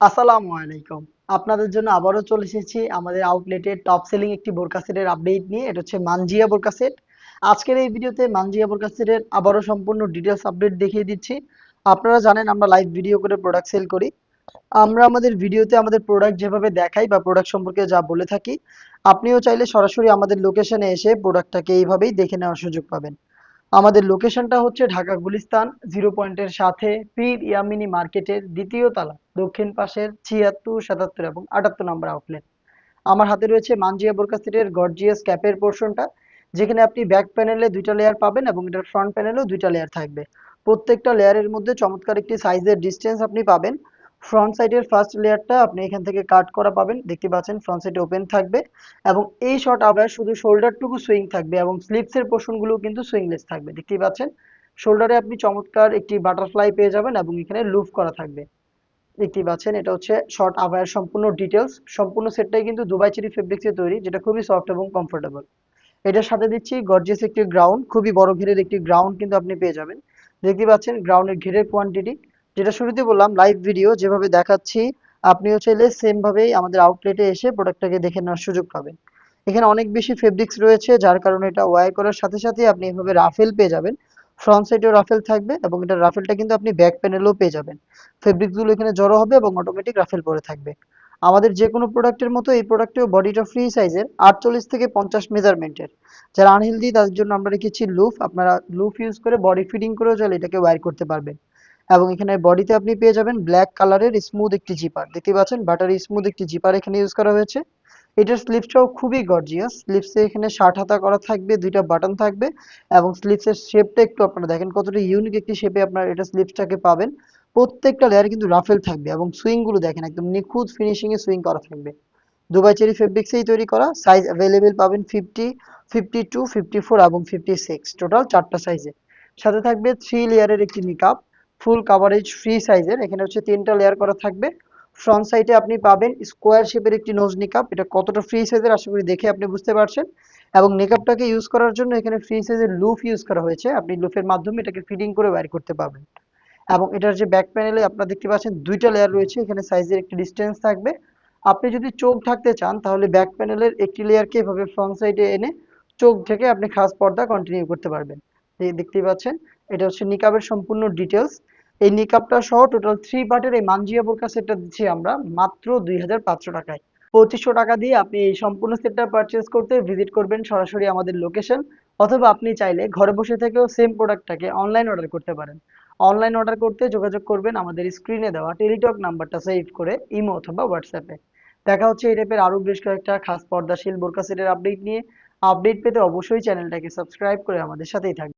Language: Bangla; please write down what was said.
আসসালামু আলাইকুম। আপনাদের জন্য আবারও চলে এসেছি আমাদের আউটলেটে টপ সেলিং একটি বোরকা সেটের আপডেট নিয়ে। এটা হচ্ছে মানজিয়া বোরকা সেট। আজকের এই ভিডিওতে মানজিয়া বোরকা সেটের আবারও সম্পূর্ণ ডিটেলস আপডেট দেখিয়ে দিচ্ছি। আপনারা জানেন, আমরা লাইভ ভিডিও করে প্রোডাক্ট সেল করি। আমরা আমাদের ভিডিওতে আমাদের প্রোডাক্ট যেভাবে দেখাই বা প্রোডাক্ট সম্পর্কে যা বলে থাকি, আপনিও চাইলে সরাসরি আমাদের লোকেশনে এসে প্রোডাক্টটাকে এইভাবেই দেখে নেওয়ার সুযোগ পাবেন। আমাদের লোকেশনটা হচ্ছে ঢাকা গুলিস্তান জিরো পয়েন্টের সাথে পীর ইয়ামিনি মার্কেটের দ্বিতীয় তলা, দক্ষিণ পাশের ছিয়াত্তর, সাতাত্তর এবং আটাত্তর নম্বর আউটলেট আমার হাতে রয়েছে মানজিয়া বোরকা সেটের গর্জিয়াস ক্যাপের পোর্শনটা যেখানে আপনি ব্যাক প্যানেলে দুইটা লেয়ার পাবেন এবং এটার ফ্রন্ট প্যানেলেও দুইটা লেয়ার থাকবে। প্রত্যেকটা লেয়ারের মধ্যে চমৎকার একটি সাইজের ডিস্টেন্স আপনি পাবেন। ফ্রন্ট সাইডের ফার্স্ট লেয়ারটা আপনি এখান থেকে কাট করা পাবেন। দেখতে পাচ্ছেন ফ্রন্ট সাইড ওপেন থাকবে এবং এই শর্ট আবার শুধু শোল্ডারটুকু সুইং থাকবে এবং স্লিপসের পোর্শনগুলো কিন্তু সুইংলেস থাকবে। দেখতে পাচ্ছেন শোল্ডারে আপনি চমৎকার একটি বাটারফ্লাই পেয়ে যাবেন এবং এখানে লুফ করা থাকবে। দেখতেই পাচ্ছেন, এটা হচ্ছে শর্ট আবায়ের সম্পূর্ণ ডিটেলস সম্পূর্ণ সেটটাই কিন্তু দুবাই চেরি ফেব্রিক্সে তৈরি, যেটা খুবই সফট এবং কমফোর্টেবল এটার সাথে দিচ্ছি গর্জিয়াস একটি গ্রাউন্ড খুবই বড় ঘেরের একটি গ্রাউন্ড কিন্তু আপনি পেয়ে যাবেন। দেখতে পাচ্ছেন গ্রাউন্ডের ঘেরের কোয়ান্টিটি যেটা শুরুতে বললাম লাইভ ভিডিও যেভাবে দেখাচ্ছি, আপনিও চাইলে সেম ভাবেই আমাদের আউটলেটে এসে প্রোডাক্টটাকে দেখে নেওয়ার সুযোগ পাবেন। এখানে অনেক বেশি ফেব্রিক্স রয়েছে, যার কারণে এটা ওয়ার করার সাথে সাথে আপনি এভাবে রাফেল পেয়ে যাবেন। ফ্রন্ট সাইডেও রাফেল থাকবে এবং এটা রাফেলটা কিন্তু আপনি ব্যাক প্যানেলেও পেয়ে যাবেন। ফেব্রিকগুলো এখানে জড়ো হবে এবং অটোমেটিক রাফেল পরে থাকবে। আমাদের যে কোনো প্রোডাক্টের মতো এই প্রোডাক্টেও বডিটা ফ্রি সাইজের আটচল্লিশ থেকে পঞ্চাশ মেজারমেন্টের যারা আনহেলদি তাদের জন্য আমরা রেখেছি লুফ আপনারা লুফ ইউজ করে বডি ফিটিং করেও চাইলে এটাকে ওয়্যার করতে পারবেন। এবং এখানে বডিতে আপনি পেয়ে যাবেন ব্ল্যাক কালারের স্মুথ একটি জিপার দেখতে পাচ্ছেন? বাটারি স্মুথ একটি জিপার এখানে ইউজ করা হয়েছে। এটার স্লিপসটাও খুবই গর্জিয়াস স্লিপসে এখানে ষাট হাতা করা থাকবে, দুইটা বাটন থাকবে এবং স্লিপসের শেপটা একটু আপনারা দেখেন, কতটা ইউনিক একটি শেপে আপনারা এটা স্লিপসটাকে পাবেন। প্রত্যেকটা লেয়ারে কিন্তু রাফেল থাকবে এবং সুইংগুলো দেখেন, একদম নিখুঁত ফিনিশিংয়ে সুইং করা থাকবে। দুবাই চেরি ফেব্রিক্সেই তৈরি করা সাইজ অ্যাভেলেবেল পাবেন fifty fifty two fifty four এবং ফিফটি সিক্স টোটাল চারটা সাইজে সাথে থাকবে থ্রি লেয়ারের একটি নিকাপ ফুল কাভারেজ ফ্রি সাইজের এখানে হচ্ছে তিনটা লেয়ার করা থাকবে। ফ্রন্ট সাইডে আপনি পাবেন স্কোয়ার শেপের একটি নোজ নিকাপ এটা কতটা ফ্রি সাইজের আশা করি দেখে আপনি বুঝতে পারছেন। এবং নিকাপটাকে ইউজ করার জন্য এখানে ফ্রি সাইজের লুফ ইউজ করা হয়েছে। আপনি লুফের মাধ্যমে এটাকে ফিটিং করে ওয়্যার করতে পারবেন। এবং এটার যে ব্যাক প্যানেলে আপনারা দেখতে পাচ্ছেন দুইটা লেয়ার রয়েছে, এখানে সাইজের একটি ডিস্টেন্স থাকবে। আপনি যদি চোখ ঢাকতে চান, তাহলে ব্যাক প্যানেলের একটি লেয়ারকে এভাবে ফ্রন্ট সাইডে এনে চোখ ঢেকে আপনি খাস পর্দা কন্টিনিউ করতে পারবেন। দেখতেই পাচ্ছেন। এটা হচ্ছে নিকাবের সম্পূর্ণ ডিটেলস এই নিকাবটা সহ টোটাল থ্রি পার্টের এই মানজিয়া বোরকা সেটটা দিচ্ছি আমরা মাত্র দুই হাজার পাঁচশো টাকায়। পঁচিশশো টাকা দিয়ে আপনি এই সম্পূর্ণ সেটটা পারচেস করতে ভিজিট করবেন সরাসরি আমাদের লোকেশন অথবা আপনি চাইলে ঘরে বসে থেকেও সেম প্রোডাক্টটাকে অনলাইন অর্ডার করতে পারেন। অনলাইন অর্ডার করতে যোগাযোগ করবেন আমাদের স্ক্রিনে দেওয়া টেলিটক নাম্বারটা সেভ করে ইমো অথবা হোয়াটসঅ্যাপে দেখা হচ্ছে এই টাইপের আরও বেশ কয়েকটা খাস পর্দাশীল বোরকা সেটের আপডেট নিয়ে। আপডেট পেতে অবশ্যই চ্যানেলটাকে সাবস্ক্রাইব করে আমাদের সাথেই থাকবেন।